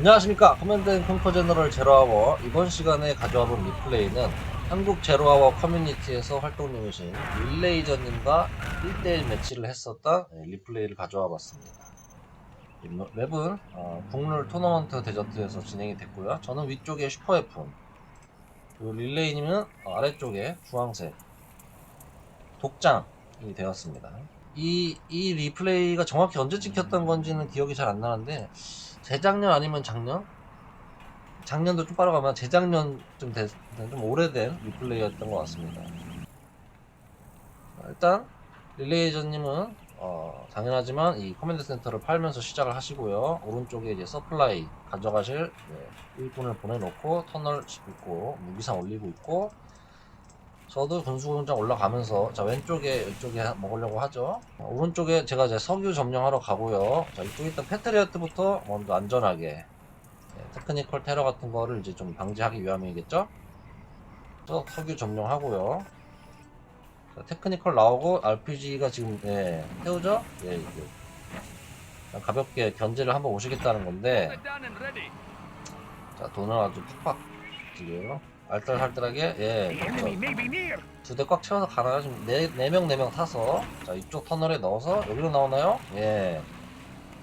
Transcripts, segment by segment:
안녕하십니까. 커맨드 앤 컨커 제너럴 제로아워 이번 시간에 가져와 본 리플레이는 한국 제로아워 커뮤니티에서 활동 중이신 릴레이저님과 1대1 매치를 했었던 네, 리플레이를 가져와 봤습니다. 이 맵은 어, 국룰 토너먼트 데저트에서 진행이 됐고요. 저는 위쪽에 슈퍼 F 그리고 릴레이님은 어, 아래쪽에 주황색 독장이 되었습니다. 이, 이 리플레이가 정확히 언제 찍혔던 건지는 기억이 잘 안 나는데 재작년 아니면 작년? 작년도 좀 빠르가면 재작년쯤 됐, 좀 오래된 리플레이였던 것 같습니다. 일단 릴레이저님은 어, 당연하지만 이 커맨드 센터를 팔면서 시작을 하시고요. 오른쪽에 이제 서플라이 가져가실 네, 일꾼을 보내놓고 터널 짓고 무기상 올리고 있고 저도 군수공장 올라가면서 자 왼쪽에 이쪽에 하- 먹으려고 하죠. 어, 오른쪽에 제가 이제 석유 점령하러 가고요. 자 이쪽에 일단 패트리어트부터 먼저 안전하게 네, 테크니컬 테러 같은 거를 이제 좀 방지하기 위함이겠죠? 저 석유 점령하고요. 자, 테크니컬 나오고 RPG가 지금 예, 태우죠? 예 그냥 가볍게 견제를 한번 오시겠다는 건데. 자 돈을 아주 푹팍 지금 알뜰살뜰하게 예. 두 대 꽉 채워서 가나요? 지금 네, 네 명, 네 명 타서. 자, 이쪽 터널에 넣어서, 여기로 나오나요? 예.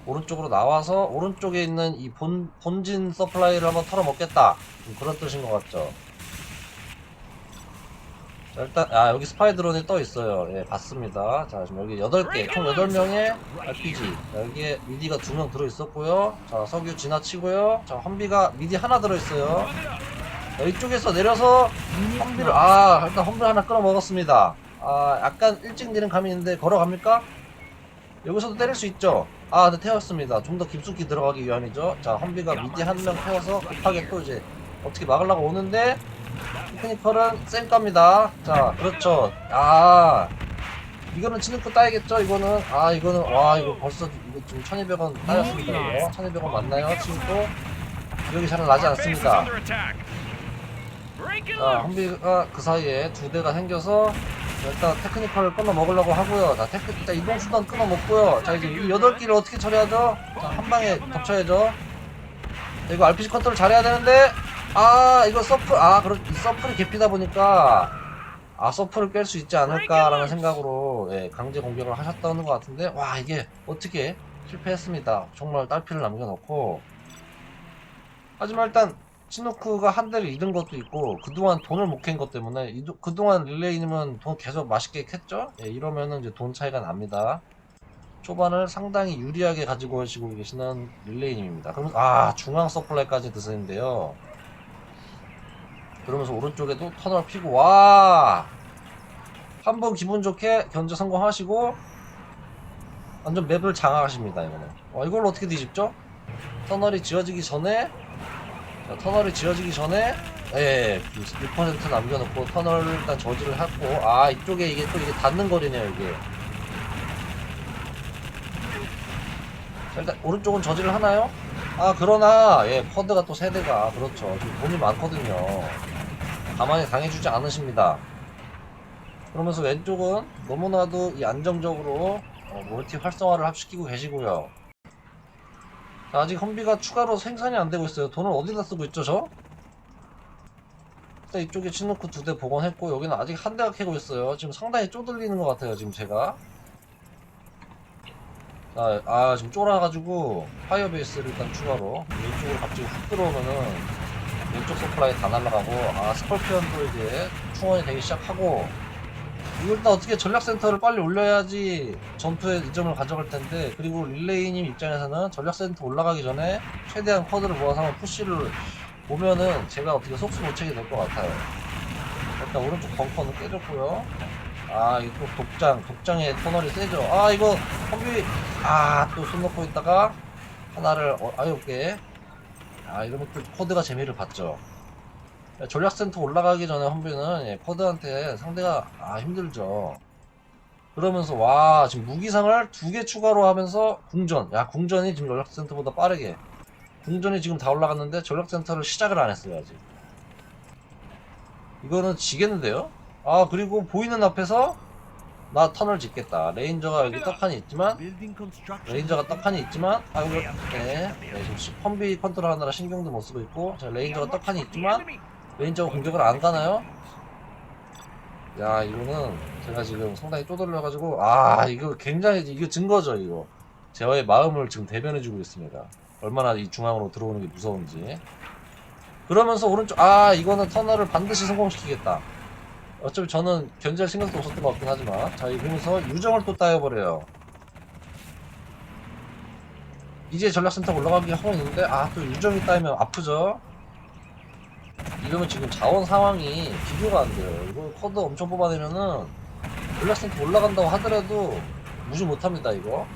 오른쪽으로 나와서, 오른쪽에 있는 이 본, 본진 서플라이를 한번 털어먹겠다. 좀 그런 뜻인 것 같죠? 자, 일단, 아, 여기 스파이 드론이 떠 있어요. 예, 봤습니다. 자, 지금 여기 8개, 총 8명의 RPG. 자, 여기에 미디가 2명 들어있었고요. 자, 석유 지나치고요. 자, 험비가 미디 하나 들어있어요. 자, 이쪽에서 내려서 험비를 아 일단 험비 하나 끌어 먹었습니다. 아 약간 일찍 내린 감이 있는데 걸어갑니까? 여기서도 때릴 수 있죠? 아 네, 태웠습니다. 좀 더 깊숙이 들어가기 위함이죠. 자 험비가 미디 한 명 태워서 급하게 또 이제 어떻게 막으려고 오는데 테크니컬은 쌩까입니다. 자 그렇죠. 아 이거는 치는거 따야겠죠? 이거는? 아 이거는 와 이거 벌써 이거 지금 1200원 따였습니다. 이거 1200원 맞나요? 치는거 기억이 잘 나지 않습니다 자, 험비가 그 사이에 두 대가 생겨서 일단 테크니컬을 끊어 먹으려고 하고요. 자, 테크, 일단 이동 수단 끊어 먹고요. 자, 이제 이 여덟 개를 어떻게 처리하죠? 자, 한 방에 덮쳐야죠. 자, 이거 RPG 컨트롤 잘해야 되는데, 아, 이거 서플, 아, 그렇, 이 서플이 개피다 보니까, 아, 서플을 깰 수 있지 않을까라는 생각으로, 예, 강제 공격을 하셨다는 것 같은데, 와, 이게 어떻게 실패했습니다. 정말 딸피를 남겨놓고, 하지만 일단, 치노크가 한 대를 잃은 것도 있고 그동안 돈을 못 캔 것 때문에 이- 그동안 릴레이님은 돈 계속 맛있게 캤죠? 예, 이러면은 이제 돈 차이가 납니다. 초반을 상당히 유리하게 가지고 오시고 계시는 릴레이님입니다. 그러면 아 중앙 서플라이까지 드시는데요. 그러면서 오른쪽에도 터널 피고 와! 한번 기분 좋게 견제 성공하시고 완전 맵을 장악하십니다 이거는. 와 이걸 어떻게 뒤집죠? 터널이 지어지기 전에 자, 터널이 지어지기 전에 예, 6% 남겨놓고 터널을 일단 저지를 하고 아 이쪽에 이게 또 이게 닿는 거리네요 이게. 자, 일단 오른쪽은 저지를 하나요? 아 그러나 예 퍼드가 또 세대가. 그렇죠. 지금 돈이 많거든요. 가만히 당해주지 않으십니다. 그러면서 왼쪽은 너무나도 이 안정적으로 어, 멀티 활성화를 합시키고 계시고요. 자, 아직 험비가 추가로 생산이 안 되고 있어요. 돈을 어디다 쓰고 있죠, 저? 일단 이쪽에 치노크 두 대 복원했고, 여기는 아직 한 대가 캐고 있어요. 지금 상당히 쪼들리는 것 같아요, 지금 제가. 자, 아, 지금 쫄아가지고, 파이어베이스를 일단 추가로, 왼쪽으로 갑자기 훅 들어오면은, 왼쪽 서플라이 다 날아가고, 아, 스컬피언도 이제 충원이 되기 시작하고, 이거 일단 어떻게 전략센터를 빨리 올려야지 전투에 이점을 가져갈 텐데 그리고 릴레이님 입장에서는 전략센터 올라가기 전에 최대한 쿼드를 모아서 한번 푸시를 보면은 제가 어떻게 속수 못 채게 될것 같아요. 일단 오른쪽 벙커는 깨졌고요. 아 이거 또 독장 독장의 터널이 세죠. 아 이거 컴비 아또 손 놓고 있다가 하나를 어, 아유게. 아 이러면 또 쿼드가 재미를 봤죠 전략센터 올라가기 전에 험비는 예, 커드한테 상대가 아 힘들죠. 그러면서 와 지금 무기상을 두 개 추가로 하면서 궁전 야 궁전이 지금 전략센터보다 빠르게 궁전이 지금 다 올라갔는데 전략센터를 시작을 안 했어요 아직. 이거는 지겠는데요? 아 그리고 보이는 앞에서 나 터널 짓겠다. 레인저가 여기 떡하니 있지만 레인저가 떡하니 있지만 아 이거 네, 네 지금 시- 펌비 컨트롤 하느라 신경도 못 쓰고 있고 자 레인저가 떡하니 있지만 레인저가 공격을 안 가나요? 야 이거는 제가 지금 상당히 쪼들려가지고 아 이거 굉장히 이거 증거죠 이거. 제와의 마음을 지금 대변해주고 있습니다. 얼마나 이 중앙으로 들어오는 게 무서운지. 그러면서 오른쪽 아 이거는 터널을 반드시 성공시키겠다. 어차피 저는 견제할 생각도 없었던 것 같긴 하지만 자 이러면서 유정을 또 따여버려요. 이제 전략센터 올라가기 하고 있는데 아 또 유정이 따이면 아프죠 이러면 지금 자원 상황이 비교가 안 돼요. 이거 커드 엄청 뽑아내면은 전략센터 올라간다고 하더라도 무시 못합니다 이거.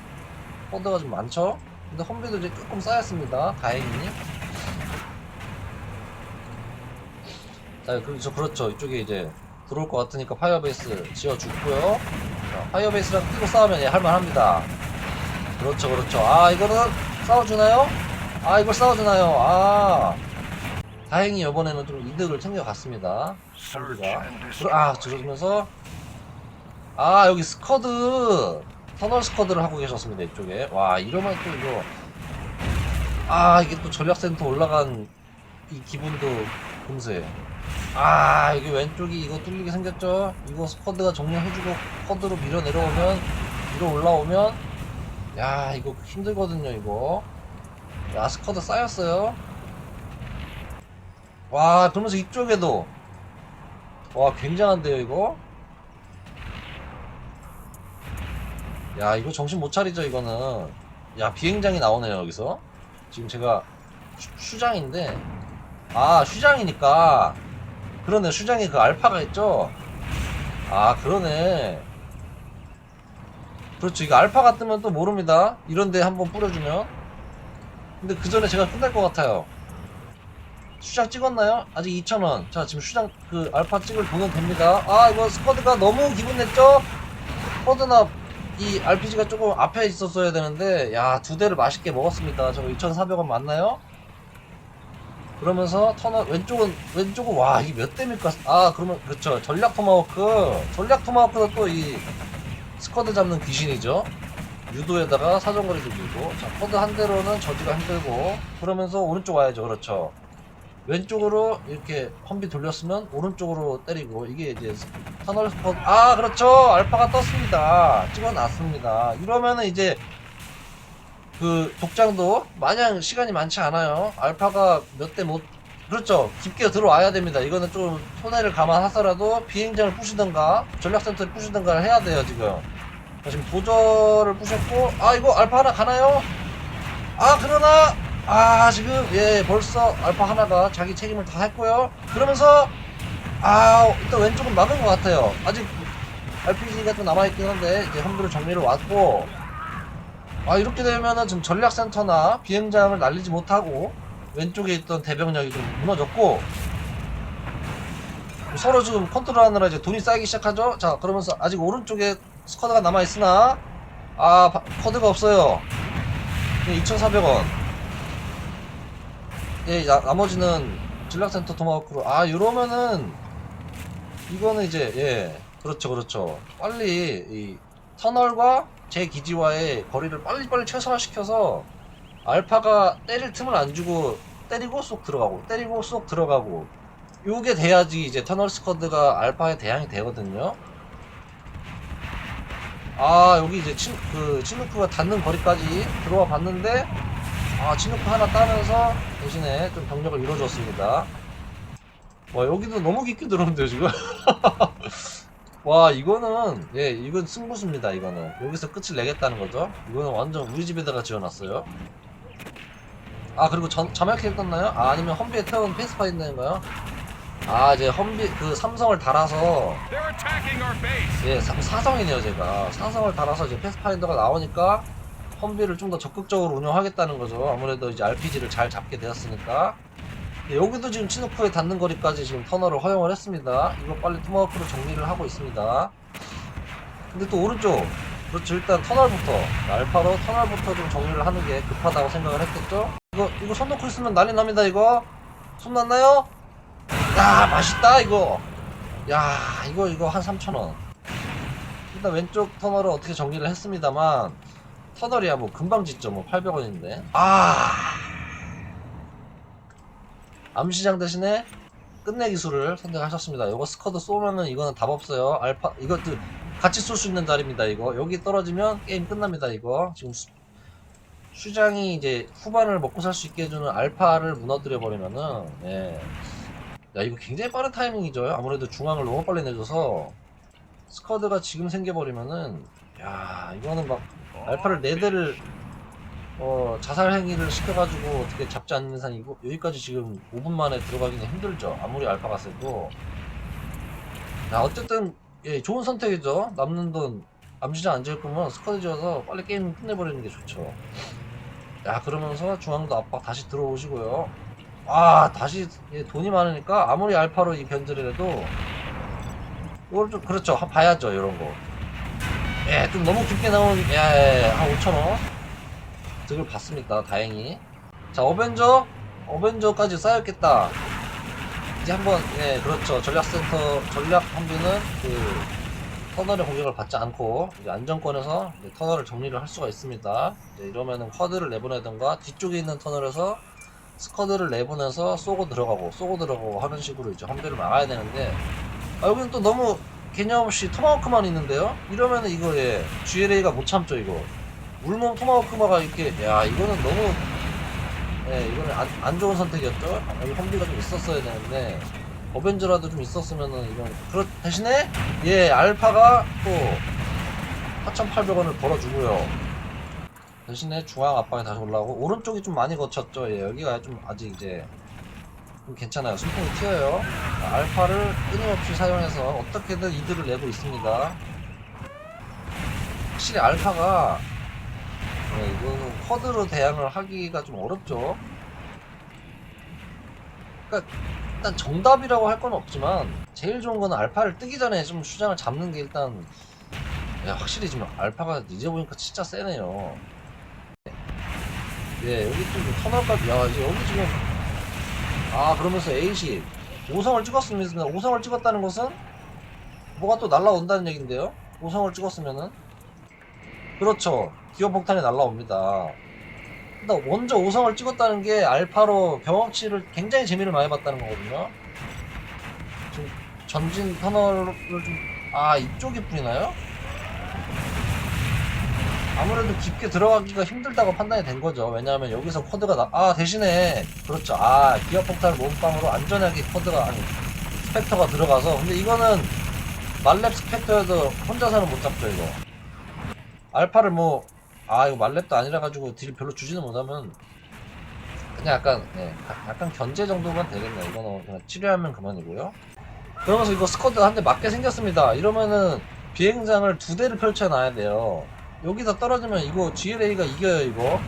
커드가 좀 많죠? 근데 험비도 이제 조금 쌓였습니다. 다행히. 자 그렇죠 그렇죠. 이쪽에 이제 들어올 것 같으니까 파이어베이스 지어주고요. 자, 파이어베이스랑 끼고 싸우면 예, 할만합니다. 그렇죠 그렇죠. 아 이거는 싸워주나요? 아 이걸 싸워주나요? 아 다행히 이번에는 좀 이득을 챙겨갔습니다. 그러- 아 그러면서. 아 여기 스커드. 터널 스커드를 하고 계셨습니다 이쪽에. 와 이러면 또 이거. 아 이게 또 전략센터 올라간 이 기분도 금세. 아 여기 왼쪽이 이거 뚫리게 생겼죠? 이거 스쿼드가 정리해주고 커드로 밀어 내려오면 밀어 올라오면. 야 이거 힘들거든요 이거. 야 스쿼드 쌓였어요 와 그러면서 이쪽에도. 와 굉장한데요 이거? 야 이거 정신 못 차리죠 이거는. 야 비행장이 나오네요 여기서. 지금 제가 슈, 슈장인데. 아 슈장이니까. 그러네 슈장에 그 알파가 있죠? 아 그러네. 그렇죠 이거 알파가 뜨면 또 모릅니다. 이런데 한번 뿌려주면. 근데 그 전에 제가 끝날 것 같아요 슈장 찍었나요? 아직 2,000원 자 지금 슈장 그 알파 찍을 돈은 됩니다 아 이거 스쿼드가 너무 기분 냈죠 스쿼드나 이 RPG가 조금 앞에 있었어야 되는데 야 두 대를 맛있게 먹었습니다 저거 2,400원 맞나요? 그러면서 터널 왼쪽은 왼쪽은 와 이게 몇 대입니까? 아 그러면 그쵸 전략 토마호크 전략 토마호크도 또이 스쿼드 잡는 귀신이죠. 유도에다가 사정거리 돌리고 자 커드 한 대로는 저지가 힘들고 그러면서 오른쪽 와야죠 그렇죠. 왼쪽으로 이렇게 험비 돌렸으면 오른쪽으로 때리고 이게 이제 터널 스쿼드 아 그렇죠 알파가 떴습니다 찍어놨습니다 이러면은 이제 그 독장도 마냥 시간이 많지 않아요. 알파가 몇 대 못 그렇죠. 깊게 들어와야 됩니다. 이거는 좀 손해를 감안하더라도 비행장을 부시든가 전략센터를 부시든가 해야 돼요 지금. 자, 지금 도저를 부셨고 아 이거 알파 하나 가나요? 아 그러나 아 지금 예 벌써 알파 하나가 자기 책임을 다 했고요. 그러면서 아 일단 왼쪽은 막은 것 같아요. 아직 RPG가 좀 남아있긴 한데 이제 험비를 정리를 왔고 아 이렇게 되면은 지금 전략센터나 비행장을 날리지 못하고 왼쪽에 있던 대병력이 좀 무너졌고 서로 지금 컨트롤하느라 이제 돈이 쌓이기 시작하죠 자 그러면서 아직 오른쪽에 스쿼드가 남아있으나 아 바- 커드가 없어요 2,400원 예 나, 나머지는 전략센터 토마호크로. 아 이러면은 이거는 이제 예 그렇죠 그렇죠. 빨리 이 터널과 제 기지와의 거리를 빨리빨리 최소화시켜서 알파가 때릴 틈을 안 주고 때리고 쏙 들어가고 때리고 쏙 들어가고. 요게 돼야지 이제 터널 스쿼드가 알파에 대항이 되거든요. 아 여기 이제 친, 그 치누크가 닿는 거리까지 들어와 봤는데 아 치누크 하나 따면서 대신에 좀 병력을 이뤄줬습니다 와 여기도 너무 깊게 들어오는데요 지금 와 이거는 예 이건 승부수입니다 이거는 여기서 끝을 내겠다는 거죠 이거는 완전 우리 집에다가 지어놨어요 아 그리고 전, 자멸캐릭 떴나요? 아 아니면 험비에 태운 페이스파인더인가요? 아 이제 험비 그 삼성을 달아서. 예 사, 사성이네요 제가 사성을 달아서 이제 페이스파인더가 나오니까 험비를 좀 더 적극적으로 운영하겠다는 거죠. 아무래도 이제 RPG를 잘 잡게 되었으니까. 예, 여기도 지금 치노프에 닿는 거리까지 지금 터널을 허용을 했습니다. 이거 빨리 토마호크로 정리를 하고 있습니다. 근데 또 오른쪽. 그렇죠. 일단 터널부터. 알파로 터널부터 좀 정리를 하는 게 급하다고 생각을 했겠죠? 이거 이거 손 놓고 있으면 난리 납니다 이거. 손 났나요? 야 맛있다 이거. 야 이거 이거 한 3,000원. 일단 왼쪽 터널을 어떻게 정리를 했습니다만 터널이야 뭐 금방 짓죠 뭐 800원인데. 아! 암시장 대신에 끝내 기술을 선택하셨습니다. 이거 스쿼드 쏘면은 이거는 답 없어요. 알파 이것도 같이 쏠 수 있는 자리입니다 이거. 여기 떨어지면 게임 끝납니다 이거. 지금 수, 슈장이 이제 후반을 먹고 살 수 있게 해주는 알파를 무너뜨려 버리면은 예. 야 이거 굉장히 빠른 타이밍이죠. 아무래도 중앙을 너무 빨리 내줘서 스쿼드가 지금 생겨버리면은 야 이거는 막 알파를 네 대를 어 자살 행위를 시켜가지고 어떻게 잡지 않는 이상 이거 여기까지 지금 5분 만에 들어가기는 힘들죠. 아무리 알파가 세도. 야 어쨌든 예 좋은 선택이죠. 남는 돈 암시장 안 지을 거면 스쿼드 지어서 빨리 게임 끝내버리는 게 좋죠. 야 그러면서 중앙도 압박 다시 들어오시고요. 아 다시 예, 돈이 많으니까 아무리 알파로 이 해도 이걸 좀 그렇죠. 한- 봐야죠 이런 거. 예, 좀 너무 깊게 나온 예, 예, 한 5천 원 득을 봤습니다. 다행히. 자, 어벤져, 어벤져까지 쌓였겠다. 이제 한번 예, 그렇죠. 전략센터 전략 함비는 그 터널의 공격을 받지 않고 이제 안정권에서 이제 터널을 정리를 할 수가 있습니다. 이제 이러면은 쿼드를 내보내던가 뒤쪽에 있는 터널에서 스쿼드를 내보내서 쏘고 들어가고 쏘고 들어가고 하는 식으로 이제 함비를 막아야 되는데 아, 여기는 또 너무 개념 없이 토마호크만 있는데요? 이러면은 이거 예 GLA가 못 참죠 이거. 물몸 토마호크마가 이렇게 야 이거는 너무 예 이거는 안, 안 좋은 선택이었죠? 여기 험비가 좀 있었어야 되는데 어벤져라도 좀 있었으면은 이건 그렇 대신에 예 알파가 또 4,800원을 벌어주고요. 대신에 중앙 압박이 다시 올라오고 오른쪽이 좀 많이 거쳤죠? 예 여기가 좀 아직 이제 좀 괜찮아요 숨통이 튀어요 자, 알파를 끊임없이 사용해서 어떻게든 이득을 내고 있습니다. 확실히 알파가 네, 이거는 쿼드로 대항을 하기가 좀 어렵죠. 그러니까 일단 정답이라고 할 건 없지만 제일 좋은 거는 알파를 뜨기 전에 좀 수장을 잡는 게 일단 야, 확실히 지금 알파가 이제 보니까 진짜 세네요. 예, 여기 또 터널까지 야 이제 여기 지금 아 그러면서 A10 5성을 찍었습니다. 5성을 찍었다는 것은 뭐가 또 날라온다는 얘긴데요. 5성을 찍었으면은 그렇죠. 기어 폭탄이 날라옵니다. 일단 먼저 5성을 찍었다는 게 알파로 경험치를 굉장히 재미를 많이 봤다는 거거든요. 지금 전진 터널을 좀 아 이쪽에 뿌리나요? 아무래도 깊게 들어가기가 힘들다고 판단이 된 거죠. 왜냐하면 여기서 코드가 나, 아, 대신에, 그렇죠. 아, 기어 폭탄 몸빵으로 안전하게 코드가, 아니, 스펙터가 들어가서. 근데 이거는, 말렙 스펙터여도 혼자서는 못 잡죠, 이거. 알파를 뭐, 아, 이거 말렙도 아니라가지고 딜 별로 주지는 못하면, 그냥 약간, 예, 가- 약간 견제 정도만 되겠네요. 이거는 그냥 치료하면 그만이고요. 그러면서 이거 스쿼드 한 대 맞게 생겼습니다. 이러면은, 비행장을 두 대를 펼쳐놔야 돼요. 여기서 떨어지면 이거 GLA가 이겨요 이거.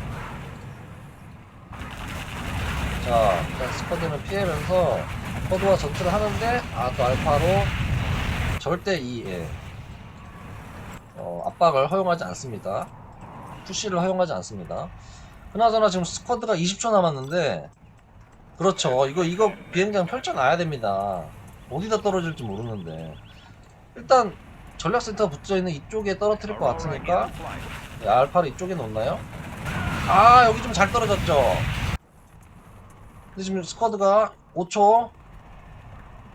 자 일단 스쿼드는 피하면서 코드와 전투를 하는데 아 또 알파로 절대 이 예. 어, 압박을 허용하지 않습니다. 푸시를 허용하지 않습니다. 그나저나 지금 스쿼드가 20초 남았는데 그렇죠. 이거 이거 비행장 펼쳐놔야 됩니다. 어디다 떨어질지 모르는데. 일단 전략센터 붙어있는 이쪽에 떨어뜨릴 것 같으니까 네, 알파를 이쪽에 놓나요? 아 여기 좀 잘 떨어졌죠 근데 지금 스쿼드가 5초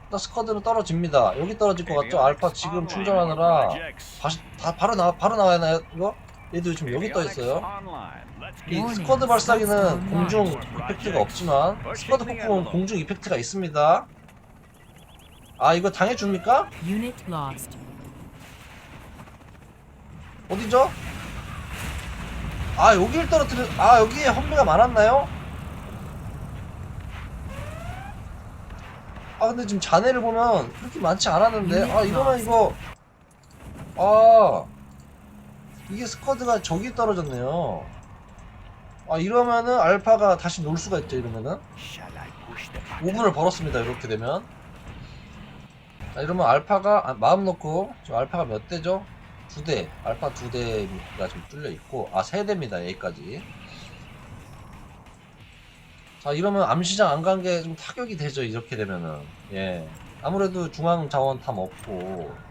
일단 스쿼드는 떨어집니다 여기 떨어질 것 같죠? 알파 지금 충전하느라 다 바로 나 바로 나와야 하나요 이거? 얘도 지금 여기 떠 있어요 이 스쿼드 발사기는 공중 이펙트가 없지만 스쿼드 폭풍은 공중 이펙트가 있습니다 아 이거 당해줍니까? 어디죠? 아 여기를 떨어뜨려 아 여기에 험비가 많았나요? 아 근데 지금 잔해를 보면 그렇게 많지 않았는데. 아 이러면 이거. 아 이게 스쿼드가 저기 떨어졌네요. 아 이러면은 알파가 다시 놀 수가 있죠 이러면은? 5분을 벌었습니다 이렇게 되면. 자, 이러면 알파가 아, 마음 놓고 지금 알파가 몇 대죠? 두 대, 알파 두 대가 지금 뚫려 있고, 아, 세 대입니다, 여기까지. 자, 이러면 암시장 안 간 게 좀 타격이 되죠, 이렇게 되면은. 예. 아무래도 중앙 자원 탐 없고,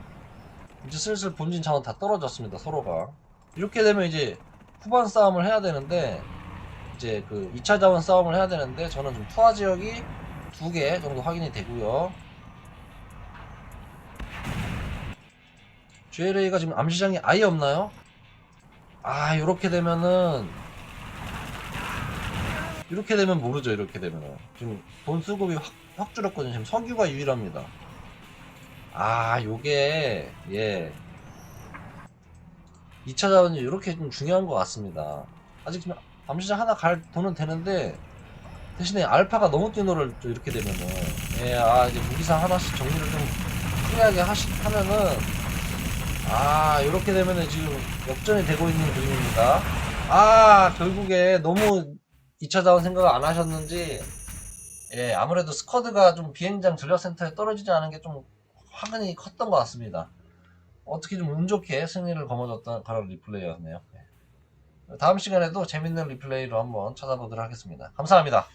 이제 슬슬 본진 자원 다 떨어졌습니다 서로가 이렇게 되면 이제 후반 싸움을 해야 되는데 이제 그 2차 자원 싸움을 해야 되는데 저는 좀 투하 지역이 두 개 정도 확인이 되고요 GLA가 지금 암시장이 아예 없나요? 아 이렇게 되면은 이렇게 되면 모르죠 이렇게 되면은. 지금 돈 수급이 확, 확 줄었거든요. 지금 석유가 유일합니다. 아 요게 예. 2차 자원이 이렇게 좀 중요한 것 같습니다. 아직 지금 암시장 하나 갈 돈은 되는데 대신에 알파가 너무 뛰노를 또 이렇게 되면은 예아 이제 무기상 하나씩 정리를 좀 프리하게 하시, 하면은 아 이렇게 되면은 지금 역전이 되고 있는 그림입니다. 아 결국에 너무 2차 자원 생각을 안 하셨는지 예 아무래도 스쿼드가 좀 비행장 전략센터에 떨어지지 않은 게 좀 화근이 컸던 것 같습니다. 어떻게 좀 운 좋게 승리를 거머쥐었던 그런 리플레이였네요. 예. 다음 시간에도 재밌는 리플레이로 한번 찾아보도록 하겠습니다. 감사합니다